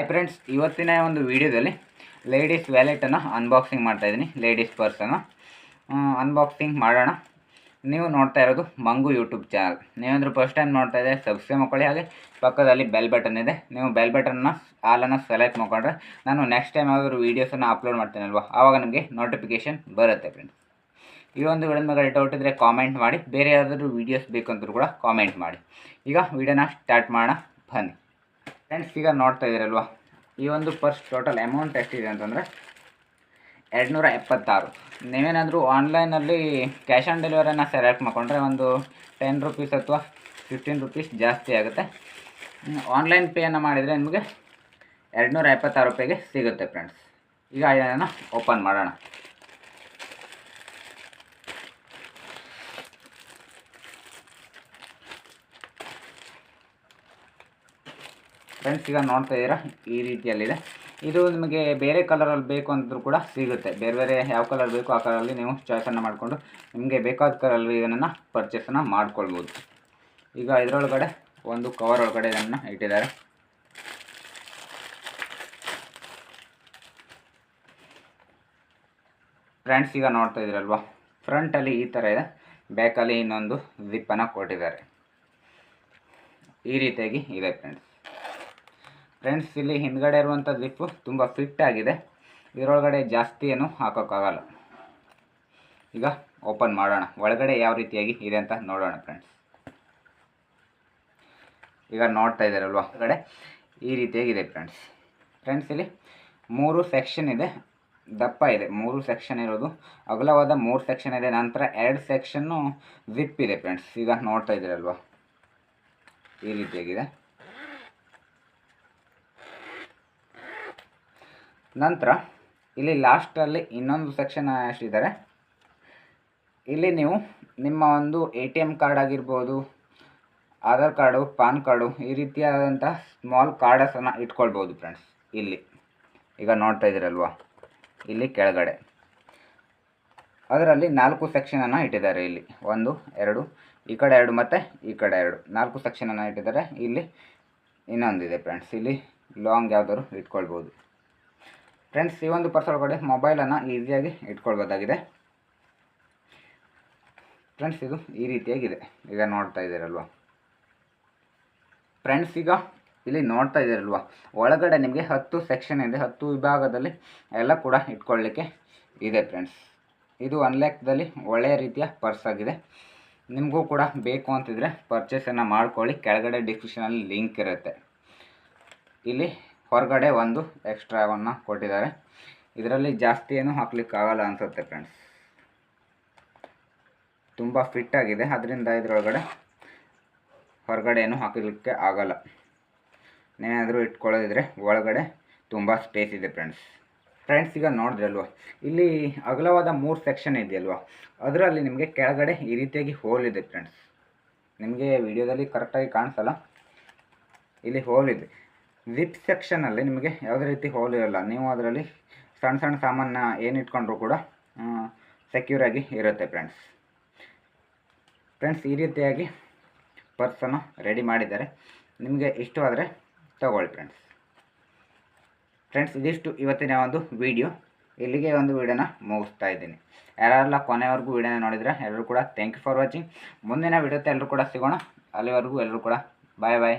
Hi friends ಇವತ್ತಿನ ಒಂದು ವಿಡಿಯೋದಲ್ಲಿ ಲೇಡೀಸ್ ವ್ಯಾಲೆಟನ್ನು ಅನ್ಬಾಕ್ಸಿಂಗ್ ಮಾಡ್ತಾಯಿದ್ದೀನಿ ಲೇಡೀಸ್ ಪರ್ಸನ್ನು ಅನ್ಬಾಕ್ಸಿಂಗ್ ಮಾಡೋಣ. ನೀವು ನೋಡ್ತಾ ಇರೋದು ಮಂಗು ಯೂಟ್ಯೂಬ್ ಚಾನಲ್ ನೀವಂದರೂ ಫಸ್ಟ್ ಟೈಮ್ ನೋಡ್ತಾ ಇದ್ದರೆ ಸಬ್ಸ್ಕ್ರೈಬ್ ಮಾಡ್ಕೊಳ್ಳಿ. ಹಾಗೆ ಪಕ್ಕದಲ್ಲಿ ಬೆಲ್ ಬಟನ್ ಇದೆ. ನೀವು ಬೆಲ್ ಬಟನ್ನ ಆಲನ್ನು ಸೆಲೆಕ್ಟ್ ಮಾಡ್ಕೊಂಡ್ರೆ ನಾನು ನೆಕ್ಸ್ಟ್ ಟೈಮ್ ಯಾವ್ದಾದ್ರು ವೀಡಿಯೋಸನ್ನು ಅಪ್ಲೋಡ್ ಮಾಡ್ತೀನಲ್ವ ಆವಾಗ ನಿಮಗೆ ನೋಟಿಫಿಕೇಷನ್ ಬರುತ್ತೆ ಫ್ರೆಂಡ್ಸ್ ಈ ಒಂದು ವಿಡಿಯೋದ ಮೇಲೆ ಡೌಟ್ ಇದ್ದರೆ ಕಾಮೆಂಟ್ ಮಾಡಿ. ಬೇರೆ ಯಾವ್ದಾದ್ರು ವೀಡಿಯೋಸ್ ಬೇಕಂದ್ರೂ ಕೂಡ ಕಾಮೆಂಟ್ ಮಾಡಿ. ಈಗ ವಿಡಿಯೋನ ಸ್ಟಾರ್ಟ್ ಮಾಡೋಣ. ಬನ್ನಿ. ಫ್ರೆಂಡ್ಸ್ ಈಗ ನೋಡ್ತಾ ಇದ್ದೀರಲ್ವ? ಈ ಒಂದು ಪರ್ಸ್ ಟೋಟಲ್ ಅಮೌಂಟ್ ಎಷ್ಟಿದೆ ಅಂತಂದರೆ ಎರಡುನೂರ ಎಪ್ಪತ್ತಾರು. ನೀವೇನಾದರೂ ಆನ್ಲೈನಲ್ಲಿ ಕ್ಯಾಶ್ ಆನ್ ಡೆಲಿವರಿನ ಸೆಲೆಕ್ಟ್ ಮಾಡಿಕೊಂಡ್ರೆ ಒಂದು ಟೆನ್ ರುಪೀಸ್ ಅಥವಾ ಫಿಫ್ಟೀನ್ ರುಪೀಸ್ ಜಾಸ್ತಿ ಆಗುತ್ತೆ. ಆನ್ಲೈನ್ ಪೇಯನ್ನು ಮಾಡಿದರೆ ನಿಮಗೆ ಎರಡುನೂರ ಎಪ್ಪತ್ತಾರು ರೂಪಾಯಿಗೆ ಸಿಗುತ್ತೆ ಫ್ರೆಂಡ್ಸ್ ಈಗ ಇದನ್ನು ಓಪನ್ ಮಾಡೋಣ. ಫ್ರೆಂಡ್ಸ್ ಈಗ ನೋಡ್ತಾ ಇದ್ದೀರಾ? ಈ ರೀತಿಯಲ್ಲಿದೆ. ಇದು ನಿಮಗೆ ಬೇರೆ ಕಲರಲ್ಲಿ ಬೇಕು ಅಂದರೂ ಕೂಡ ಸಿಗುತ್ತೆ. ಬೇರೆ ಬೇರೆ ಯಾವ ಕಲರ್ ಬೇಕು ಆ ಕಲರಲ್ಲಿ ನೀವು ಚಾಯ್ಸನ್ನು ಮಾಡಿಕೊಂಡು ನಿಮಗೆ ಬೇಕಾದ ಕಲರಲ್ಲಿ ಇದನ್ನು ಪರ್ಚೇಸನ್ನು ಮಾಡ್ಕೊಳ್ಬೋದು. ಈಗ ಇದರೊಳಗಡೆ ಒಂದು ಕವರ್ ಒಳಗಡೆ ಇದನ್ನು ಇಟ್ಟಿದ್ದಾರೆ. ಫ್ರೆಂಡ್ಸ್ ಈಗ ನೋಡ್ತಾ ಇದ್ದೀರಲ್ವಾ? ಫ್ರಂಟಲ್ಲಿ ಈ ಥರ ಇದೆ. ಬ್ಯಾಕಲ್ಲಿ ಇನ್ನೊಂದು ಜಿಪ್ಪನ್ನು ಕೊಟ್ಟಿದ್ದಾರೆ. ಈ ರೀತಿಯಾಗಿ ಇದೆ ಫ್ರೆಂಡ್ಸ್ ಫ್ರೆಂಡ್ಸ್ ಇಲ್ಲಿ ಹಿಂದ್ಗಡೆ ಇರುವಂಥ ಜಿಪ್ಪು ತುಂಬ ಫಿಟ್ ಆಗಿದೆ. ಇದರೊಳಗಡೆ ಜಾಸ್ತಿ ಏನು ಹಾಕೋಕ್ಕಾಗಲ್ಲ. ಈಗ ಓಪನ್ ಮಾಡೋಣ. ಒಳಗಡೆ ಯಾವ ರೀತಿಯಾಗಿ ಇದೆ ಅಂತ ನೋಡೋಣ ಫ್ರೆಂಡ್ಸ್ ಈಗ ನೋಡ್ತಾ ಇದ್ದಾರಲ್ವ? ಒಳಗಡೆ ಈ ರೀತಿಯಾಗಿದೆ ಫ್ರೆಂಡ್ಸ್ ಫ್ರೆಂಡ್ಸ್ ಇಲ್ಲಿ ಮೂರು ಸೆಕ್ಷನ್ ಇದೆ. ದಪ್ಪ ಇದೆ. ಮೂರು ಸೆಕ್ಷನ್ ಇರೋದು. ಅಗಲವಾದ ಮೂರು ಸೆಕ್ಷನ್ ಇದೆ. ನಂತರ ಎರಡು ಸೆಕ್ಷನ್ನು ಜಿಪ್ ಇದೆ ಫ್ರೆಂಡ್ಸ್ ಈಗ ನೋಡ್ತಾ ಇದ್ದೀರಲ್ವ? ಈ ರೀತಿಯಾಗಿದೆ. ನಂತರ ಇಲ್ಲಿ ಲಾಸ್ಟಲ್ಲಿ ಇನ್ನೊಂದು ಸೆಕ್ಷನ್ ಎಷ್ಟಿದ್ದಾರೆ ಇಲ್ಲಿ ನೀವು ನಿಮ್ಮ ಒಂದು ಎ ಟಿ ಎಂ ಕಾರ್ಡ್ ಆಗಿರ್ಬೋದು, ಆಧಾರ್ ಕಾರ್ಡು ಪಾನ್ ಕಾರ್ಡು ಈ ರೀತಿಯಾದಂಥ ಸ್ಮಾಲ್ ಕಾರ್ಡಸನ್ನು ಇಟ್ಕೊಳ್ಬೋದು ಫ್ರೆಂಡ್ಸ್ ಇಲ್ಲಿ. ಈಗ ನೋಡ್ತಾ ಇದ್ದೀರಲ್ವಾ? ಇಲ್ಲಿ ಕೆಳಗಡೆ. ಅದರಲ್ಲಿ ನಾಲ್ಕು ಸೆಕ್ಷನನ್ನು ಇಟ್ಟಿದ್ದಾರೆ ಇಲ್ಲಿ. ಒಂದು, ಎರಡು, ಈ ಕಡೆ ಎರಡು ಮತ್ತು ಈ ಕಡೆ ಎರಡು. ನಾಲ್ಕು ಸೆಕ್ಷನನ್ನು ಇಟ್ಟಿದ್ದಾರೆ. ಇಲ್ಲಿ ಇನ್ನೊಂದಿದೆ ಫ್ರೆಂಡ್ಸ್ ಇಲ್ಲಿ ಲಾಂಗ್ ಯಾವ್ದಾದ್ರು ಇಟ್ಕೊಳ್ಬೋದು. ಫ್ರೆಂಡ್ಸ್ ಈ ಒಂದು ಪರ್ಸ್ ಒಳಗಡೆ ಮೊಬೈಲನ್ನು ಈಸಿಯಾಗಿ ಇಟ್ಕೊಳ್ಬೋದಾಗಿದೆ ಫ್ರೆಂಡ್ಸ್ ಇದು ಈ ರೀತಿಯಾಗಿದೆ. ಈಗ ನೋಡ್ತಾ ಇದ್ದೀರಲ್ವ? ಫ್ರೆಂಡ್ಸ್ ಈಗ ಇಲ್ಲಿ ನೋಡ್ತಾ ಇದ್ದೀರಲ್ವ? ಒಳಗಡೆ ನಿಮಗೆ ಹತ್ತು ಸೆಕ್ಷನ್ ಇದೆ, ಹತ್ತು ವಿಭಾಗದಲ್ಲಿ ಎಲ್ಲ ಕೂಡ ಇಟ್ಕೊಳ್ಳಿಕ್ಕೆ ಇದೆ ಫ್ರೆಂಡ್ಸ್ ಇದು ಒನ್ ಲ್ಯಾಕ್ದಲ್ಲಿ ಒಳ್ಳೆಯ ರೀತಿಯ ಪರ್ಸ್ ಆಗಿದೆ. ನಿಮಗೂ ಕೂಡ ಬೇಕು ಅಂತಿದ್ರೆ ಪರ್ಚೇಸನ್ನು ಮಾಡ್ಕೊಳ್ಳಿ. ಕೆಳಗಡೆ ಡಿಸ್ಕ್ರಿಪ್ಷನಲ್ಲಿ ಲಿಂಕ್ ಇರುತ್ತೆ. ಇಲ್ಲಿ ಹೊರಗಡೆ ಒಂದು ಎಕ್ಸ್ಟ್ರಾವನ್ನು ಕೊಟ್ಟಿದ್ದಾರೆ. ಇದರಲ್ಲಿ ಜಾಸ್ತಿ ಏನು ಹಾಕ್ಲಿಕ್ಕೆ ಆಗಲ್ಲ ಅನಿಸುತ್ತೆ ಫ್ರೆಂಡ್ಸ್ ತುಂಬ ಫಿಟ್ ಆಗಿದೆ. ಅದರಿಂದ ಇದರೊಳಗಡೆ ಹೊರಗಡೆ ಏನು ಹಾಕಲಿಕ್ಕೆ ಆಗಲ್ಲ. ಏನಾದರೂ ಇಟ್ಕೊಳ್ಳೋದಿದ್ರೆ ಒಳಗಡೆ ತುಂಬ ಸ್ಪೇಸ್ ಇದೆ ಫ್ರೆಂಡ್ಸ್ ಫ್ರೆಂಡ್ಸ್ ಈಗ ನೋಡಿದ್ರಲ್ವ? ಇಲ್ಲಿ ಅಗಲವಾದ ಮೂರು ಸೆಕ್ಷನ್ ಇದೆಯಲ್ವ? ಅದರಲ್ಲಿ ನಿಮಗೆ ಕೆಳಗಡೆ ಈ ರೀತಿಯಾಗಿ ಹೋಲ್ ಇದೆ ಫ್ರೆಂಡ್ಸ್ ನಿಮಗೆ ವಿಡಿಯೋದಲ್ಲಿ ಕರೆಕ್ಟಾಗಿ ಕಾಣಿಸಲ್ಲ? ಇಲ್ಲಿ ಹೋಲ್ ಇದೆ. ಜಿಪ್ ಸೆಕ್ಷನಲ್ಲಿ ನಿಮಗೆ ಯಾವುದೇ ರೀತಿ ಹೋಲ್ ಇರಲ್ಲ. ನೀವು ಅದರಲ್ಲಿ ಸಣ್ಣ ಸಣ್ಣ ಸಾಮಾನ ಏನು ಇಟ್ಕೊಂಡ್ರೂ ಕೂಡ ಸೆಕ್ಯೂರಾಗಿ ಇರುತ್ತೆ ಫ್ರೆಂಡ್ಸ್ ಫ್ರೆಂಡ್ಸ್ ಈ ರೀತಿಯಾಗಿ ಪರ್ಸನ್ನು ರೆಡಿ ಮಾಡಿದ್ದಾರೆ. ನಿಮಗೆ ಇಷ್ಟವಾದರೆ ತಗೊಳ್ಳಿ ಫ್ರೆಂಡ್ಸ್ ಫ್ರೆಂಡ್ಸ್ ಇದಿಷ್ಟು ಇವತ್ತಿನ ಒಂದು ವಿಡಿಯೋ ಇಲ್ಲಿಗೆ ಒಂದು ವಿಡಿಯೋನ ಮುಗಿಸ್ತಾ ಇದ್ದೀನಿ. ಯಾರೆಲ್ಲ ಕೊನೆವರೆಗೂ ವಿಡಿಯೋನ ನೋಡಿದರೆ ಎಲ್ಲರೂ ಕೂಡ ಥ್ಯಾಂಕ್ ಯು ಫಾರ್ ವಾಚಿಂಗ್ ಮುಂದಿನ ವಿಡಿಯೋತೆ ಎಲ್ಲರೂ ಕೂಡ ಸಿಗೋಣ. ಅಲ್ಲಿವರೆಗೂ ಎಲ್ಲರೂ ಕೂಡ ಬಾಯ್ ಬಾಯ್